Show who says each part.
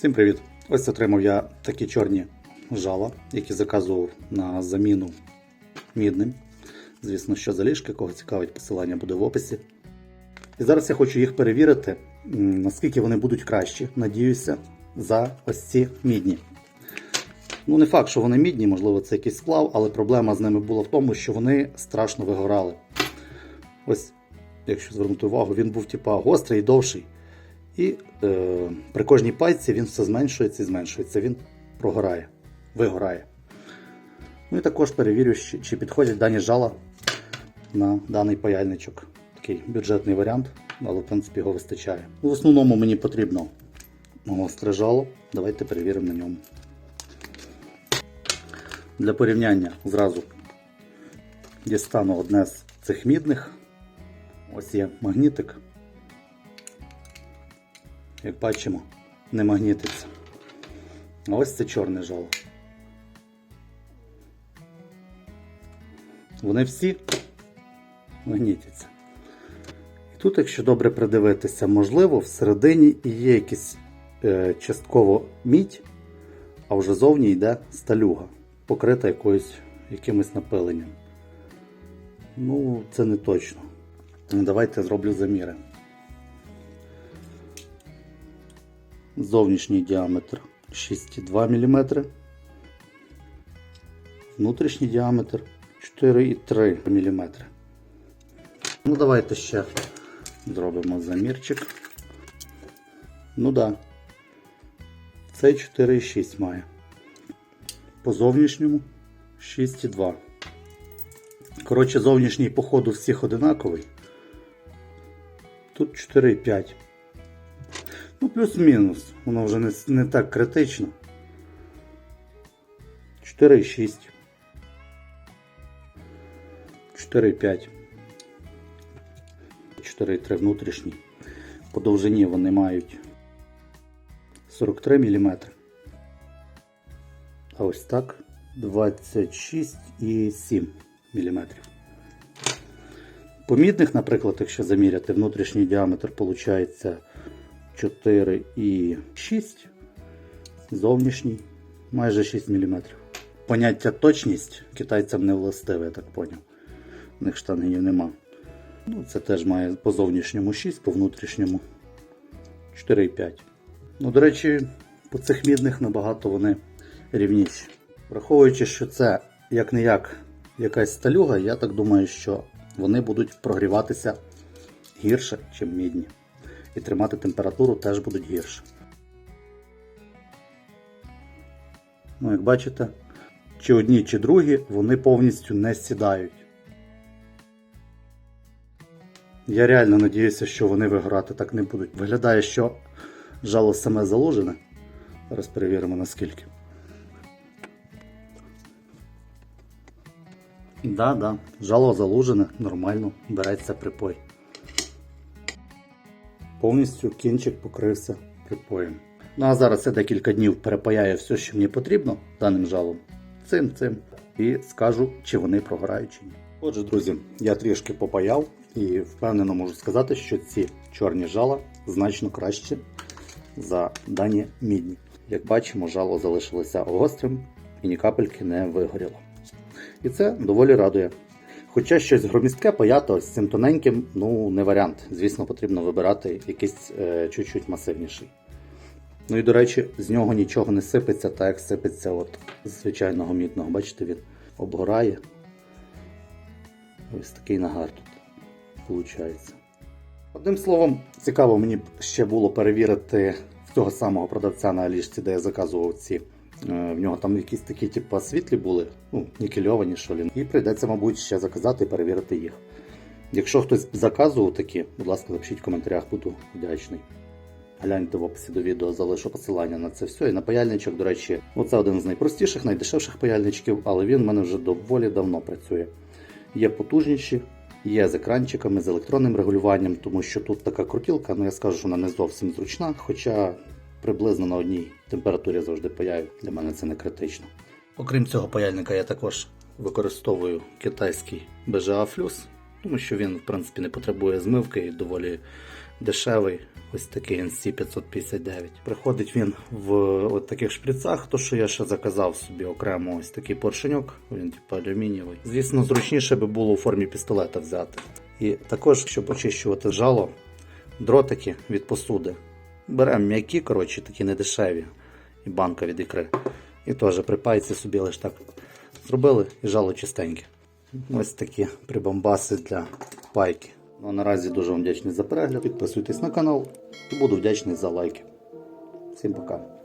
Speaker 1: Всім привіт! Ось отримав я такі чорні жала, які заказував на заміну мідним. Звісно, що заліжки, кого цікавить, посилання буде в описі. І зараз я хочу їх перевірити, наскільки вони будуть кращі, надіюся, за ось ці мідні. Ну, не факт, що вони мідні, можливо, це якийсь сплав, але проблема з ними була в тому, що вони страшно вигорали. Ось, якщо звернути увагу, він був типа гострий і довший. І е, при кожній пайці він все зменшується і зменшується. Він прогорає, вигорає. Ну і також перевірю, чи, підходять дані жала на даний паяльничок. Такий бюджетний варіант, але в принципі його вистачає. Ну, в основному мені потрібно гостре жало. Давайте перевіримо на ньому. Для порівняння зразу дістану одне з цих мідних. Ось є магнітик. Як бачимо, не магнітиться. А ось це чорне жало. Вони всі магнітяться. І тут, якщо добре придивитися, можливо, всередині і є якийсь е, частково мідь, а вже зовні йде сталюга, покрита якоюсь, якимось напиленням. Ну, це не точно. Давайте зроблю заміри. Зовнішній діаметр 6,2 мм. Внутрішній діаметр 4,3 мм. Ну, давайте ще зробимо замірчик. Ну да. Цей 4,6 має. По зовнішньому 6,2. Коротше, зовнішній по ходу всіх одинаковий. Тут 4,5. Ну, плюс-мінус. Воно вже не, не так критично. 4,6. 4,5. 4,3 внутрішній. По довжині вони мають 43 мм. А ось так 26,7 мм. По мідних, наприклад, якщо заміряти внутрішній діаметр, виходить 4,6, зовнішній майже 6 мм. Поняття точність китайцям не властиве, я так поняв. У них штангенів нема. Ну, це теж має по зовнішньому 6, по внутрішньому 4,5. Ну, до речі, по цих мідних набагато вони рівніші. Враховуючи, що це як не як якась сталюга, я так думаю, що вони будуть прогріватися гірше, ніж мідні. І тримати температуру теж будуть гірше. Ну, як бачите, чи одні, чи другі, вони повністю не сідають. Я реально надіюся, що вони виграти так не будуть. Виглядає, що жало саме заложене. Зараз перевіримо наскільки. Да, да, жало залужене, нормально, береться припой. Повністю кінчик покрився припоєм. Ну а зараз я декілька днів перепаяю все, що мені потрібно даним жалом. Цим цим. І скажу, чи вони програють чи ні. Отже, друзі, я трішки попаяв і впевнено можу сказати, що ці чорні жала значно краще за дані мідні. Як бачимо, жало залишилося гострим і ні капельки не вигоріло. І це доволі радує. Хоча щось громістке паяти ось цим тоненьким, ну не варіант. Звісно, потрібно вибирати якийсь е, чуть-чуть масивніший. Ну і до речі, з нього нічого не сипеться, так як сипеться от з звичайного мідного. Бачите, він обгорає. Ось такий нагар тут виходить. Одним словом, цікаво мені ще було перевірити в цього самого продавця на ліжці, де я заказував ці. Е, В нього там якісь такі, типу, світлі були, ну, нікельовані, що лі. І прийдеться, мабуть, ще заказати і перевірити їх. Якщо хтось заказував такі, будь ласка, напишіть в коментарях, буду вдячний. Гляньте в описі до відео, залишу посилання на це все. І на паяльничок, до речі, ну, це один з найпростіших, найдешевших паяльничків, але він в мене вже доволі давно працює. Є потужніші, є з екранчиками, з електронним регулюванням, тому що тут така крутілка, ну я скажу, що вона не зовсім зручна, хоча приблизно на одній температурі завжди паяю. Для мене це не критично. Окрім цього паяльника, я також використовую китайський BGA Flus, тому що він, в принципі, не потребує змивки і доволі дешевий. Ось такий NC 559. Приходить він в от таких шприцах, то що я ще заказав собі окремо ось такий поршеньок, він типу алюмінієвий. Звісно, зручніше би було у формі пістолета взяти. І також, щоб очищувати жало, дротики від посуди. Беремо м'які, коротше, такі недешеві, і банка від ікри. І теж при пайці собі лише так зробили і жало чистеньке. Ось такі прибамбаси для пайки. Ну, а наразі дуже вам вдячний за перегляд. Підписуйтесь на канал і буду вдячний за лайки. Всім пока.